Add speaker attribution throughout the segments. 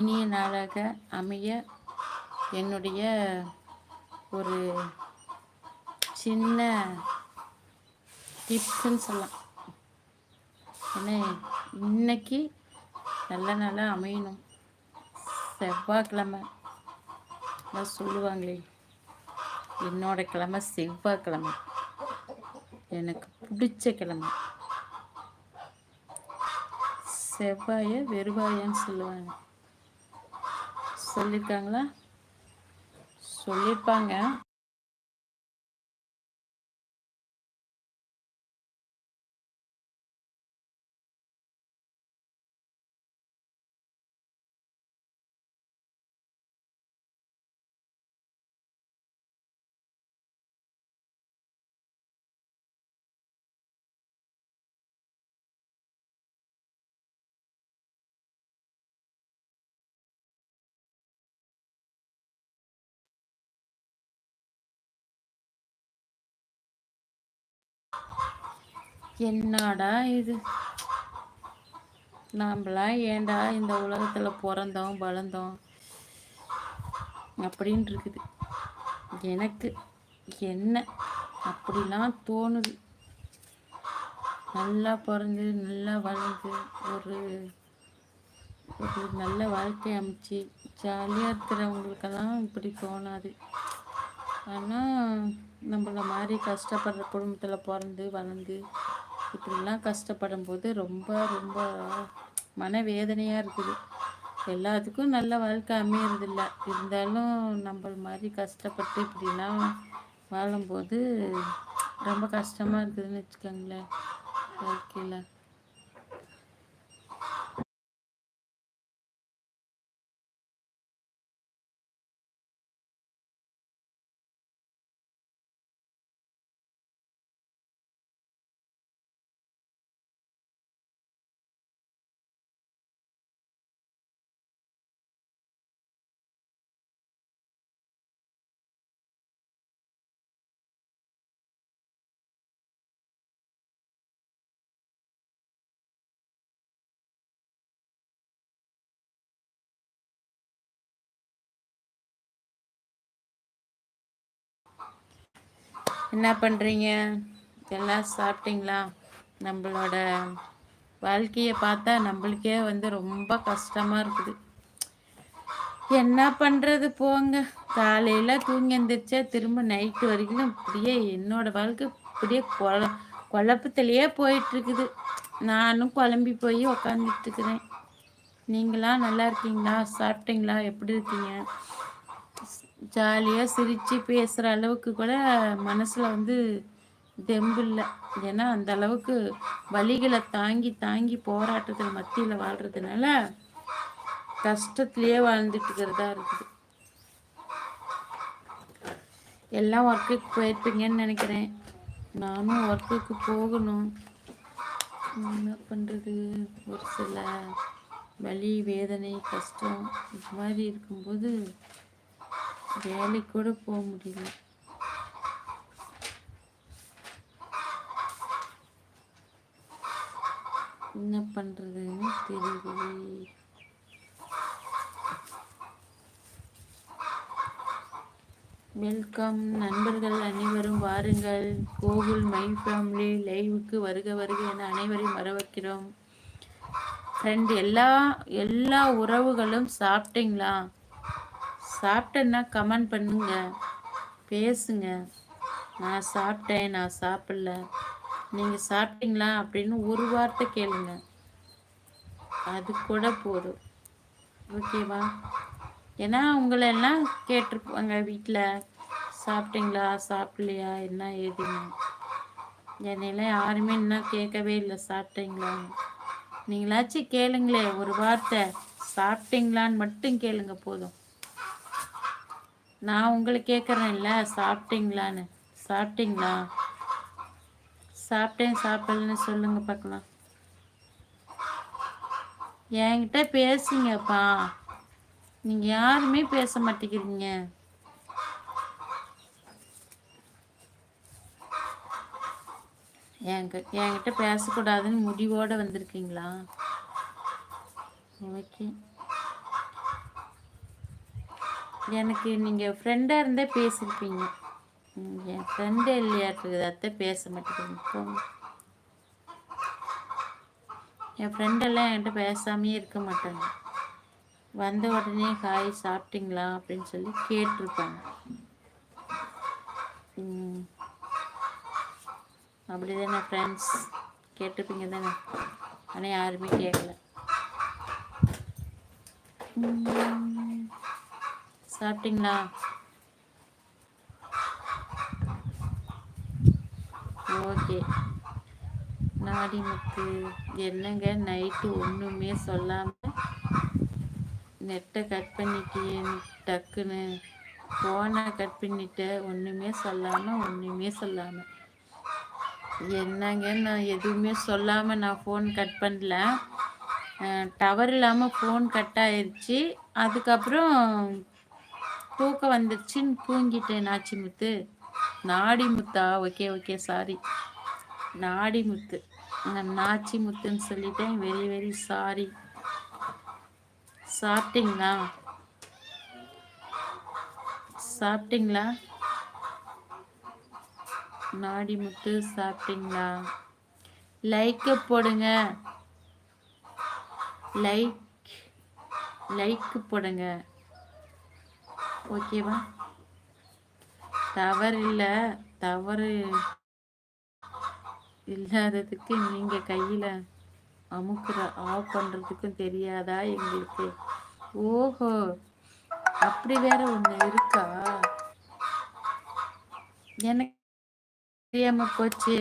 Speaker 1: இனிய நாளாக அமைய என்னுடைய ஒரு சின்ன டிப்ஸ்ன்னு சொல்லலாம். ஏன்னா இன்னைக்கு நல்ல நாளாக அமையணும். செவ்வாய்க்கிழமை சொல்லுவாங்களே. என்னோட கிழமை செவ்வாய்க்கிழமை. எனக்கு பிடிச்ச கிழமை. செவ்வாய வெறுவாயன்னு சொல்லுவாங்க. சொல்லியிருக்காங்களா சொல்லியிருப்பாங்க என்னடா இது? நாம்லாம் ஏண்டா இந்த உலகத்தில் பிறந்தோம் வளர்ந்தோம் அப்படின்னு இருக்குது எனக்கு என்ன அப்படிலாம் தோணுது. நல்லா பிறந்து நல்லா வளர்ந்து ஒரு ஒரு நல்ல வாழ்க்கை அமைச்சு ஜாலியாக இருக்கிறவங்களுக்கெல்லாம் இப்படி தோணாது. ஆனால் நம்மள மாதிரி கஷ்டப்படுற குடும்பத்தில் பிறந்து வளர்ந்து இப்படிலாம் கஷ்டப்படும் போது ரொம்ப ரொம்ப மனவேதனையாக இருக்குது. எல்லாத்துக்கும் நல்ல வாழ்க்கை அமையறதில்ல. இருந்தாலும் நம்ம மாதிரி கஷ்டப்பட்டு இப்படிலாம் வாழும்போது ரொம்ப கஷ்டமாக இருக்குதுன்னு வச்சுக்கோங்களேன். வாழ்க்கையில். என்ன பண்ணுறீங்க எல்லாம் சாப்பிட்டீங்களா? நம்மளோட வாழ்க்கையை பார்த்தா நம்மளுக்கே வந்து ரொம்ப கஷ்டமாக இருக்குது. என்ன பண்ணுறது போங்க. காலையில் தூங்கி எந்திரிச்சா திரும்ப நைட்டு வரைக்கும் இப்படியே என்னோட வாழ்க்கை இப்படியே குழ குழப்பத்திலேயே போயிட்டுருக்குது. நானும் குழம்பி போய் உக்காந்துட்டுருக்குறேன் நீங்களாம் நல்லா இருக்கீங்களா? சாப்பிட்டீங்களா? எப்படி இருக்கீங்க? ஜாலியாக சிரித்து பேசுகிற அளவுக்கு கூட மனசில் வந்து தெம்பு இல்லை. ஏன்னா அந்த அளவுக்கு வழிகளை தாங்கி தாங்கி போராட்டத்தில் மத்தியில் வாழ்கிறதுனால கஷ்டத்துலேயே வாழ்ந்துட்டு இருக்கிறதா இருக்குது. எல்லாம் ஒர்க்குக்கு போயிருப்பீங்கன்னு நினைக்கிறேன். நானும் ஒர்க்குக்கு போகணும். என்ன பண்ணுறது ஒரு சில வலி வேதனை கஷ்டம் இது மாதிரி இருக்கும்போது வேலைக்கு கூட போக முடியல. என்ன பண்ணுறதுன்னு தெரியுது வெல்கம் நண்பர்கள் அனைவரும் வாருங்கள். கோகுல் மை ஃபேமிலி லைவுக்கு வருக வருக என அனைவரையும் வரவேற்கிறோம். ஃப்ரெண்ட் எல்லா எல்லா உறவுகளும் சாப்பிட்டீங்களா? சாப்பிட்டேன்னா கமெண்ட் பண்ணுங்க. பேசுங்க. நான் சாப்பிட்டேன் நான் சாப்பிடல. நீங்கள் சாப்பிட்டீங்களா அப்படின்னு ஒரு வார்த்தை கேளுங்க. அது கூட போதும். ஓகேவா? ஏன்னா உங்களெல்லாம் கேட்டிருப்பாங்க வீட்டில் சாப்பிட்டீங்களா சாப்பிட்லையா என்ன ஏதுங்க என்னையெல்லாம் யாருமே இன்னும் கேட்கவே இல்லை சாப்பிட்டீங்களா? நீங்களாச்சும் கேளுங்களே ஒரு வார்த்தை. சாப்பிட்டீங்களான்னு மட்டும் கேளுங்க போதும். நான் உங்களை கேட்குறேன்ல சாப்பிட்டீங்களான்னு? சாப்பிட்டீங்களா? சாப்பிட்டேன் சாப்பிடலன்னு சொல்லுங்க பார்க்கலாம் என்கிட்ட பேசுங்கப்பா. நீங்கள் யாருமே பேச மாட்டேங்கிறீங்க. என்கிட்ட பேசக்கூடாதுன்னு முடிவோடு வந்திருக்கீங்களா? ஓகே. எனக்கு நீங்கள் ஃப்ரெண்டாக இருந்தால் பேசியிருப்பீங்க என் ஃப்ரெண்டு இல்லையாட்டுருக்குது அத்தை பேச மாட்டேங்குது. என் ஃப்ரெண்டெல்லாம் என்கிட்ட பேசாமே இருக்க மாட்டாங்க. வந்த உடனே காய் சாப்பிட்டீங்களா அப்படின்னு சொல்லி கேட்டிருப்பாங்க. அப்படி தானே ஃப்ரெண்ட்ஸ் கேட்டிருப்பீங்க தானே? ஆனால் யாருமே கேட்கல சாப்பிட்டீங்களா? ஓகே. நாடிமுத்து என்னங்க நைட்டு ஒன்றுமே சொல்லாமல் நெட்டை கட் பண்ணிட்டேன் டக்குன்னு ஃபோனை கட் பண்ணிட்ட ஒன்றுமே சொல்லாமல் ஒன்றுமே சொல்லாமல் என்னங்க நான் எதுவுமே சொல்லாமல் நான் ஃபோன் கட் பண்ணல. டவர் இல்லாமல் ஃபோன் கட் ஆயிடுச்சு அதுக்கப்புறம் தூக்கம் வந்துடுச்சின்னு தூங்கிட்டேன் நாச்சி முத்து. நாடி முத்தா? ஓகே ஓகே சாரி நாடி முத்து. நாச்சி முத்துன்னு சொல்லிட்டேன் வெரி வெரி சாரி சாப்பிட்டீங்களா? சாப்பிட்டீங்களா? நாடி முத்து சாப்பிட்டீங்களா? லைக்கு போடுங்க. லைக் லைக் போடுங்க. ஓகேவா? தவறு இல்லை தவறு இல்லாததுக்கு நீங்கள் கையில் அமுக்குற ஆஃப் பண்ணுறதுக்கும் தெரியாதா எங்களுக்கு? ஓஹோ! அப்படி வேற ஒன்று இருக்கா? எனக்கு தெரியாம போச்சு.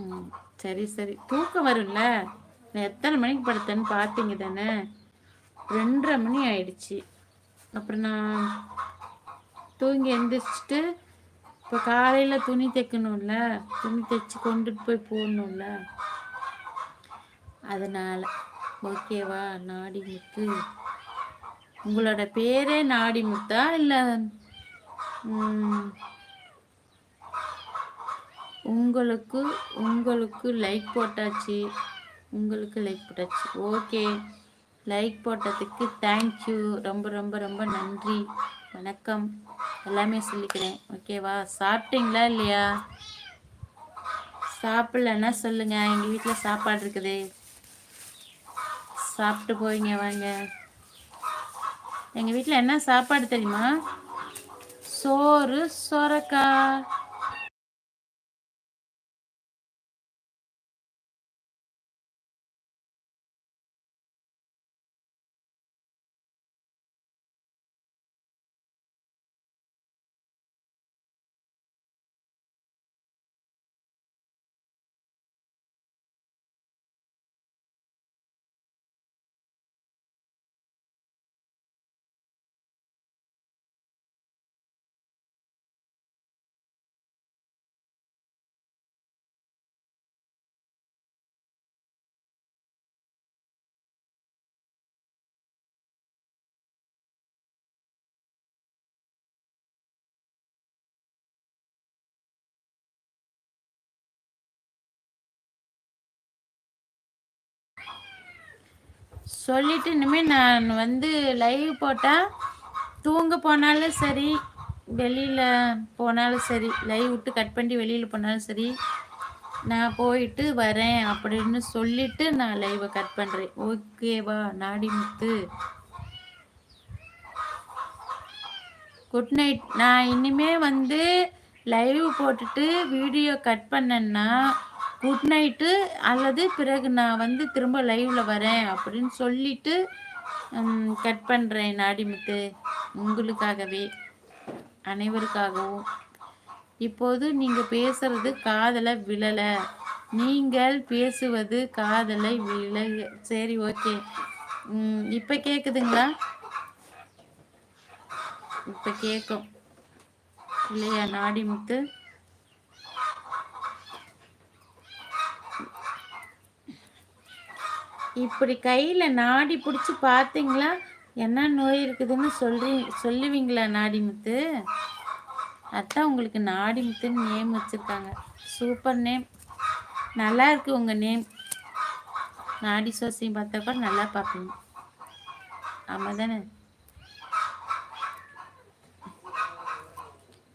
Speaker 1: ம் சரி சரி. தூக்கம் வரும்ல? நான் எத்தனை மணிக்கு படுத்தேன்னு பார்த்தீங்க தானே? ரெண்டரை மணி ஆயிடுச்சு. அப்புறம் நான் தூங்கி எந்திரிச்சிட்டு இப்போ காலையில் துணி தைக்கணும்ல துணி தைச்சி கொண்டுட்டு போய் போடணும்ல. அதனால் ஓகேவா நாடி முத்து. உங்களோட பேரே நாடி முத்தா இல்லை உங்களுக்கு உங்களுக்கு லைக் போட்டாச்சு உங்களுக்கு லைக் போட்டாச்சு. ஓகே லைக் போட்டதுக்கு தேங்க்யூ ரொம்ப ரொம்ப ரொம்ப நன்றி. வணக்கம். எல்லாமே சொல்லிக்கிறேன். ஓகேவா சாப்பிட்டீங்களா இல்லையா? சாப்பிட்லன்னா சொல்லுங்க. எங்கள் வீட்டில் சாப்பாடு இருக்குது. சாப்பிட்டு போவீங்க வாங்க. எங்கள் வீட்டில் என்ன சாப்பாடு தெரியுமா? சோறு சொரக்காய் சொல்லிட்டு இனிமேல் நான் வந்து லைவ் போட்டால் தூங்க போனாலும் சரி வெளியில் போனாலும் சரி லைவ் விட்டு கட் பண்ணி வெளியில் போனாலும் சரி நான் போயிட்டு வரேன் அப்படின்னு சொல்லிட்டு நான் லைவை கட் பண்ணுறேன் ஓகேவா நாடி முத்து. குட் நைட் நான் இனிமே வந்து லைவ் போட்டுட்டு வீடியோ கட் பண்ணேன்னா குட் நைட்டு அல்லது பிறகு நான் வந்து திரும்ப லைவ்ல வரேன் அப்படின்னு சொல்லிட்டு கட் பண்ணுறேன் நாடிமுத்து. உங்களுக்காகவே அனைவருக்காகவும். இப்போது நீங்கள் பேசுறது காதலை விழலை. நீங்கள் பேசுவது காதலை விழ சரி ஓகே இப்போ கேட்குதுங்களா இப்போ கேட்கும் இல்லையா நாடிமுத்து? இப்படி கையில் நாடி பிடிச்சி பார்த்தீங்களா என்ன நோய் இருக்குதுன்னு சொல்றி சொல்லுவீங்களா நாடிமுத்து அதான் உங்களுக்கு நாடிமுத்துன்னு நேம் வச்சுருக்காங்க. சூப்பர் நேம் நல்லா இருக்குது உங்கள் நேம் நாடி சோசியம் பார்த்தா கூட நல்லா பார்ப்பீங்க. ஆமாம் தானே?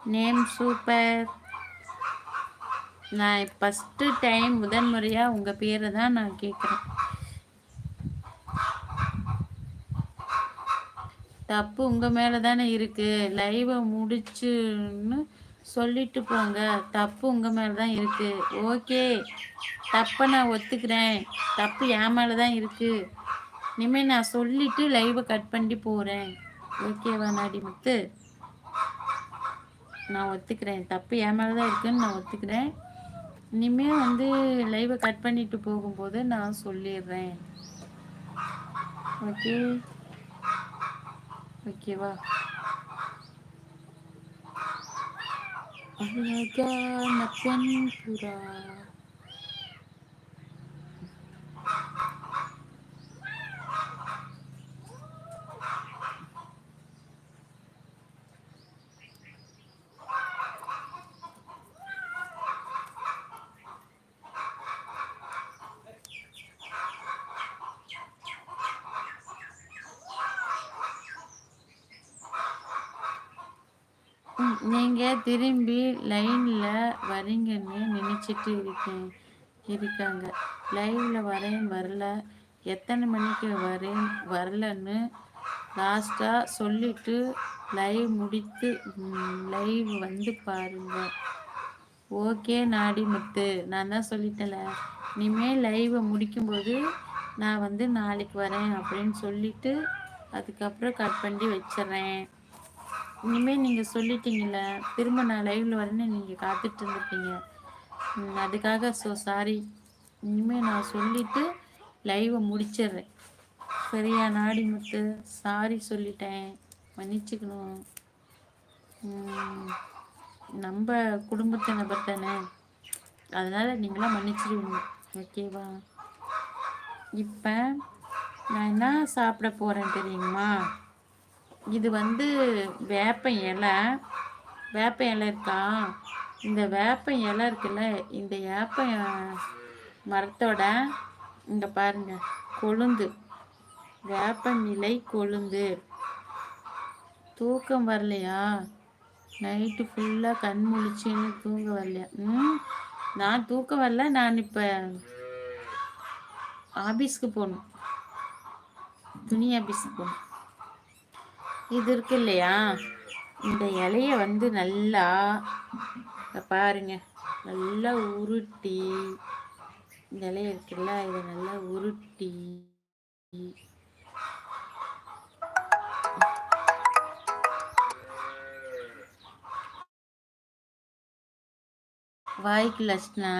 Speaker 1: நேம் சூப்பர் நான் ஃபஸ்ட்டு டைம் முதன்முறையாக உங்கள் பேரை தான் நான் கேட்குறேன் தப்பு உங்கள் மேலே தானே இருக்குது லைவை முடிச்சுன்னு சொல்லிட்டு போங்க. தப்பு உங்கள் மேலே தான் இருக்குது ஓகே தப்பை நான் ஒத்துக்கிறேன். தப்பு என் மேலே தான் இருக்குது இனிமேல் நான் சொல்லிட்டு லைவை கட் பண்ணி போகிறேன் ஓகேவா நாடிமுத்து நான் ஒத்துக்கிறேன். தப்பு என் மேலே தான் இருக்குன்னு நான் ஒத்துக்கிறேன். இனிமேல் வந்து லைவை கட் பண்ணிட்டு போகும்போது நான் சொல்லிடுறேன். ஓகே ஓகேவா அழகான பெண் புறா திரும்பி லைனில் வரீங்கன்னு நினச்சிட்டு இருக்கேன் இருக்காங்க. லைவில் வரேன் வரல. எத்தனை மணிக்கு வரேன் வரலன்னு லாஸ்ட்டாக சொல்லிவிட்டு லைவ் முடித்து லைவ் வந்து பாருங்கள் ஓகே நாடி முத்து நான் தான் சொல்லிட்டேன்ல. இனிமேல் லைவை முடிக்கும்போது நான் வந்து நாளைக்கு வரேன் அப்படின்னு சொல்லிவிட்டு அதுக்கப்புறம் கட் பண்ணி வச்சிட்றேன். இனிமேல் நீங்கள் சொல்லிட்டீங்கல்ல திரும்ப நான் லைவில் வரேன்னு நீங்கள் காத்துட்டு இருந்திருப்பீங்க. அதுக்காக ஸோ சாரி இனிமேல் நான் சொல்லிவிட்டு லைவை முடிச்சிடுறேன் சரியா நாடி முத்து? சாரி சொல்லிட்டேன். மன்னிச்சுக்கணும். நம்ம குடும்பத்தை நபர் தானே. அதனால் நீங்களாம் மன்னிச்சிடுவீங்க ஓகேவா இப்போ நான் என்ன சாப்பிட போகிறேன் தெரியுமா? இது வந்து வேப்ப இலை. வேப்ப இலை இருக்கா? இந்த வேப்ப இலை இருக்குல்ல இந்த வேப்ப மரத்தோட இங்கே பாருங்க கொழுந்து. வேப்ப நிலை கொழுந்து. தூக்கம் வரலையா? நைட்டு ஃபுல்லாக கண் முழிச்சின்னு தூங்க வரலையா? ம் நான் தூக்கம் வரல நான் இப்போ ஆஃபீஸ்க்கு போகணும். துணி ஆஃபீஸ்க்கு போகணும். இது இருக்கு இல்லையா? இந்த இலைய வந்து நல்லா பாருங்க. நல்லா உருட்டி இந்த இலைய இருக்குல்ல இதை நல்லா உருட்டி. வாய்க்கு லட்சணா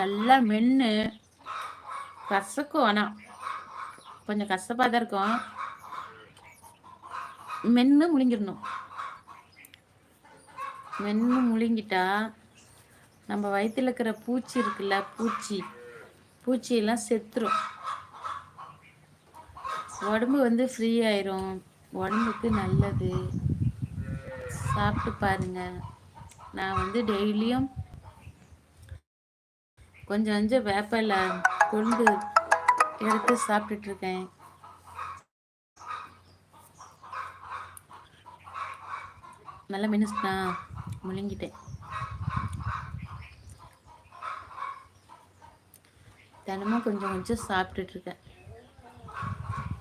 Speaker 1: நல்லா மென்று கசக்கும் ஆனால் கொஞ்சம் கசப்பாக தான் இருக்கும். மென்று முழுங்கிடணும். மென்று முழுங்கிட்டா நம்ம வயிற்றுல இருக்கிற பூச்சி இருக்குல்ல பூச்சி பூச்சியெல்லாம் செத்துரும். உடம்பு வந்து ஃப்ரீ ஆயிரும். உடம்புக்கு நல்லது. சாப்பிட்டு பாருங்க. நான் வந்து டெய்லியும் கொஞ்சம் கொஞ்சம் வேப்பில கொண்டு எடுத்து சாப்பிட்டுட்டு இருக்கேன். நல்லா மினிஸ்டா முழுங்கிட்டேன். தினமும் கொஞ்சம் கொஞ்சம் சாப்பிட்டுட்ருக்கேன்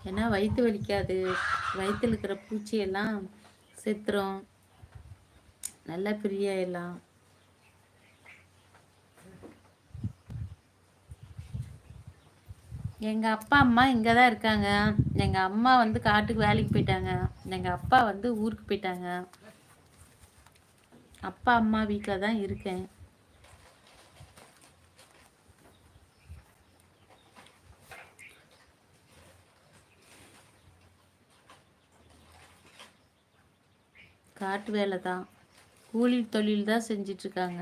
Speaker 1: ஏன்னா வயிற்று வலிக்காது. வயிற்றில் இருக்கிற பூச்சியெல்லாம் செத்துரும். நல்லா ஃப்ரீயாயிடலாம் எங்கள் அப்பா அம்மா இங்கே தான் இருக்காங்க. எங்கள் அம்மா வந்து காட்டுக்கு வேலைக்கு போயிட்டாங்க. எங்கள் அப்பா வந்து ஊருக்கு போயிட்டாங்க. அப்பா அம்மா வீட்டில் தான் இருக்கேன். காட்டு வேலை தான். கூலி தொழில் தான் செஞ்சிட்ருக்காங்க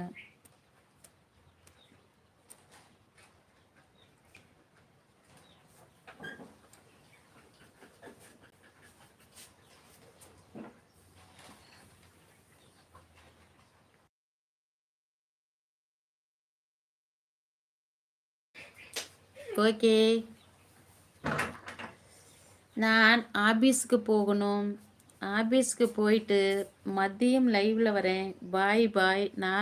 Speaker 1: ஓகே நான் ஆஃபீஸுக்கு போகணும். ஆபீஸ்க்கு போயிட்டு மதியம் லைவ்ல வரேன். பாய் பாய் நா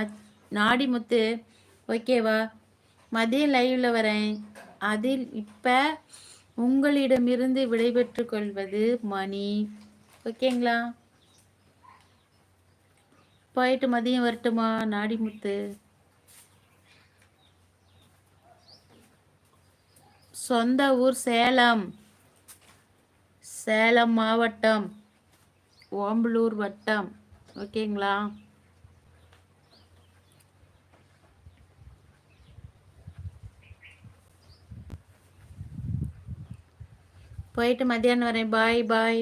Speaker 1: நாடிமுத்து ஓகேவா மதியம் லைவ்ல வரேன். அதில் இப்ப உங்களிடமிருந்து விடைபெற்று கொள்வது மணி ஓகேங்களா போயிட்டு மதியம் வரட்டுமா நாடிமுத்து சொந்த ஊர் சேலம். சேலம் மாவட்டம் ஓம்பலூர் வட்டம். ஓகேங்களா? போயிட்டு மத்தியானம் வரேன். பாய் பாய்.